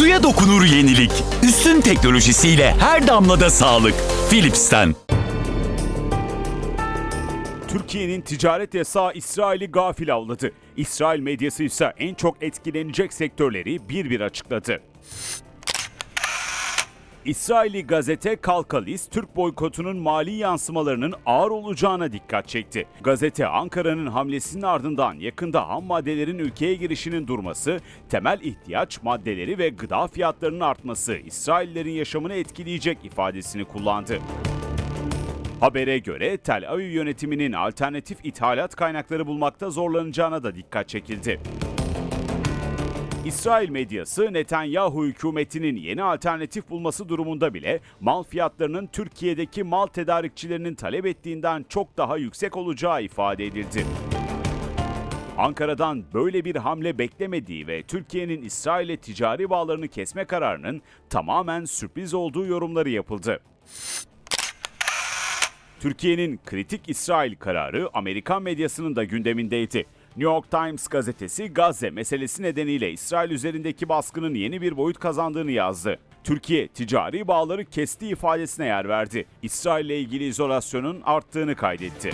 Suya dokunur yenilik. Üstün teknolojisiyle her damlada sağlık. Philips'ten. Türkiye'nin ticaret yasağı İsrail'i gafil avladı. İsrail medyası ise en çok etkilenecek sektörleri bir bir açıkladı. İsraili gazete Kalkalis, Türk boykotunun mali yansımalarının ağır olacağına dikkat çekti. Gazete Ankara'nın hamlesinin ardından yakında ham maddelerin ülkeye girişinin durması, temel ihtiyaç maddeleri ve gıda fiyatlarının artması İsraillerin yaşamını etkileyecek ifadesini kullandı. Habere göre Tel Aviv yönetiminin alternatif ithalat kaynakları bulmakta zorlanacağına da dikkat çekildi. İsrail medyası Netanyahu hükümetinin yeni alternatif bulması durumunda bile mal fiyatlarının Türkiye'deki mal tedarikçilerinin talep ettiğinden çok daha yüksek olacağı ifade edildi. Ankara'dan böyle bir hamle beklemediği ve Türkiye'nin İsrail'e ticari bağlarını kesme kararının tamamen sürpriz olduğu yorumları yapıldı. Türkiye'nin kritik İsrail kararı Amerikan medyasının da gündemindeydi. New York Times gazetesi Gazze meselesi nedeniyle İsrail üzerindeki baskının yeni bir boyut kazandığını yazdı. Türkiye ticari bağları kestiği ifadesine yer verdi. İsrail ile ilgili izolasyonun arttığını kaydetti.